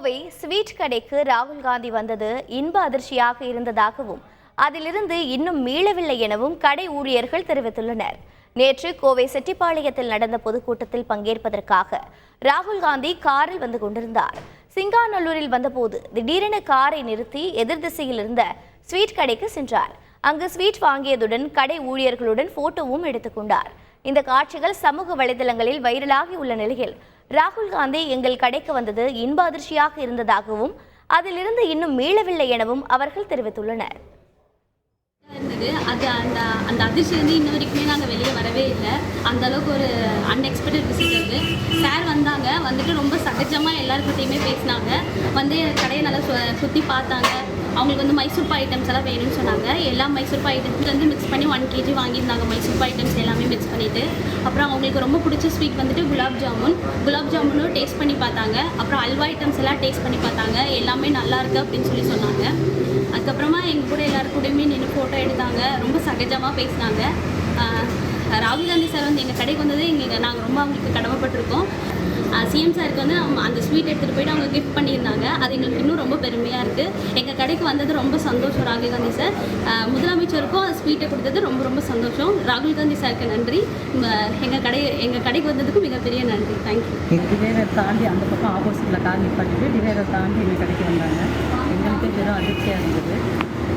Kovai sweet கடைக்கு ராகுல் காந்தி வந்தது இன்ப அதிர்ச்சியாக இருந்ததாகவும் அதிலிருந்து இன்னும் மீளவில்லை எனவும் கடை ஊழியர்கள் தெரிவித்துள்ளனர். நேற்று கோவை செட்டிப்பாளையத்தில் நடந்த பொதுக்கூட்டத்தில் பங்கேற்பதற்காக ராகுல் காந்தி காரில் வந்து கொண்டிருந்தார். சிங்காநல்லூரில் வந்தபோது திடீரென காரை நிறுத்தி எதிர் திசையில் இருந்த ஸ்வீட் கடைக்கு சென்றார். அங்கு ஸ்வீட் வாங்கியதுடன் கடை ஊழியர்களுடன் போட்டோவும் எடுத்துக்கொண்டார் இந்த காட்சிகள் சமூக வலைதளங்களில் வைரலாகி உள்ள நிலையில் ராகுல் காந்தி எங்கள் கடைக்கு வந்தது இன்ப அதிர்ச்சியாக இருந்ததாகவும் அதிலிருந்து இன்னும் மீளவில்லை எனவும் அவர்கள் தெரிவித்துள்ளனர். இருந்தது. அது அந்த அந்த அதிர்ச்சி வந்து இன்ன வரைக்குமே நாங்கள் வெளியே வரவே இல்லை. அந்த அளவுக்கு ஒரு அன்எக்ஸ்பெக்டட் விசிட் அது. சார் வந்தாங்க. வந்துட்டு ரொம்ப சகஜமாக எல்லாருக்கிட்டையுமே பேசினாங்க. வந்து கடையை நல்லா சு சுற்றி பார்த்தாங்க. அவங்களுக்கு வந்து மைசூர்பா ஐட்டம்ஸ் எல்லாம் வேணும்னு சொன்னாங்க. எல்லா மைசூர்பா ஐட்டம்ஸ் வந்து மிக்ஸ் பண்ணி ஒன் கேஜி வாங்கியிருந்தாங்க. மைசூர்பா ஐட்டம்ஸ் எல்லாமே மிக்ஸ் பண்ணிவிட்டு அப்புறம் அவங்களுக்கு ரொம்ப பிடிச்ச ஸ்வீட் வந்துட்டு குலாப் ஜாமுன். குலாப் ஜாமுனும் டேஸ்ட் பண்ணி பார்த்தாங்க. அப்புறம் அல்வா ஐட்டம்ஸ் எல்லாம் டேஸ்ட் பண்ணி பார்த்தாங்க. எல்லாமே நல்லா இருக்கு அப்படின்னு சொல்லி சொன்னாங்க. அதுக்கப்புறமா எங்கள் கூட எல்லாரும் கூடயுமே நின்று ஃபோட்டோ எடுத்தாங்க. ரொம்ப சகஜமாக பேசினாங்க. ராகுல் காந்தி சார் வந்து எங்கள் கடைக்கு வந்தது எங்களுக்கு நாங்கள் ரொம்ப அவங்களுக்கு கடமைப்பட்டிருக்கோம். சிஎம் சாருக்கு வந்து அவங்க அந்த ஸ்வீட் எடுத்துகிட்டு போயிட்டு அவங்க கிஃப்ட் பண்ணியிருந்தாங்க. அது எங்களுக்கு இன்னும் ரொம்ப பெருமையாக இருக்குது எங்கள் கடைக்கு வந்தது ரொம்ப சந்தோஷம் ராகுல் காந்தி சார். முதலமைச்சருக்கும் அந்த ஸ்வீட்டை கொடுத்தது ரொம்ப ரொம்ப சந்தோஷம். ராகுல் காந்தி சாருக்கு நன்றி. எங்கள் கடை எங்கள் கடைக்கு வந்ததுக்கு மிகப்பெரிய நன்றி. தேங்க்யூ டிவைடரை தாண்டி அந்த பக்கம் ஆப்போசிட்டில் கார் நிப்பாட்டிட்டு டிவைடரை தாண்டி எங்கள் கடைக்கு வந்தாங்க. எங்களுக்கே பெரும் அதிர்ச்சியாக இருந்தது.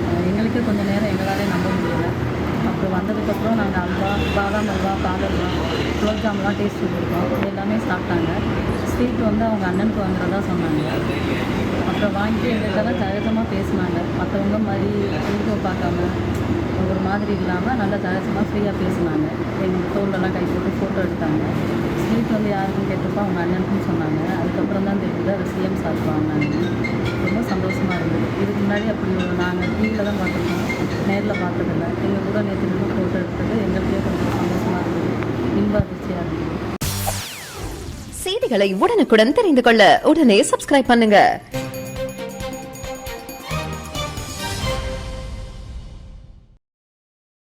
அஹ் எங்களுக்கே கொஞ்சம் நேரம் எங்களாலே நம்ப முடியலை. அப்புறம் வந்ததுக்கப்புறம் நாங்கள் பாதாம் அல்வா பால் அல்வா குலோப் ஜாமுன்லாம் டேஸ்ட் கொடுத்துருக்கோம் இது எல்லாமே சாப்பிட்டாங்க. ஸ்வீட் வந்து அவங்க அண்ணனுக்கு வாங்குறதா சொன்னாங்க. அப்புறம் வாங்கிட்டு எங்கள்கிட்ட சகஜமாக பேசினாங்க. மற்றவங்க மாதிரி வீடியோ பார்க்காம ஒரு மாதிரி இல்லாமல் நல்லா சகஜமாக ஃப்ரீயாக பேசினாங்க. எங்கள் தோல்லெல்லாம் கை போட்டு ஃபோட்டோ எடுத்தாங்க. ஸ்வீட் வந்து யாருக்கும் கேட்டப்போ அவங்க அண்ணனுக்குன்னு சொன்னாங்க. அதுக்கப்புறம் தான் தெரியுது அது சிஎம் சாப்பிட்டு வாங்கினாங்க. ரொம்ப சந்தோஷமாக இருந்தது. இதுக்கு முன்னாடி அப்படி நாங்கள் டிவியில் தான் பார்த்துருக்கோம் நேரில் பார்த்ததில்ல. எங்கள் கூட நேற்று நின்று ஃபோட்டோ எடுத்தது எங்களுக்கே கொஞ்சம் சந்தோஷமாக இருந்தது. இன்ப அதிர்ச்சியாக இருந்தது. செய்திகளை உடனுக்குடன் தெரிந்து கொள்ள உடனே சப்ஸ்கிரைப் பண்ணுங்கள்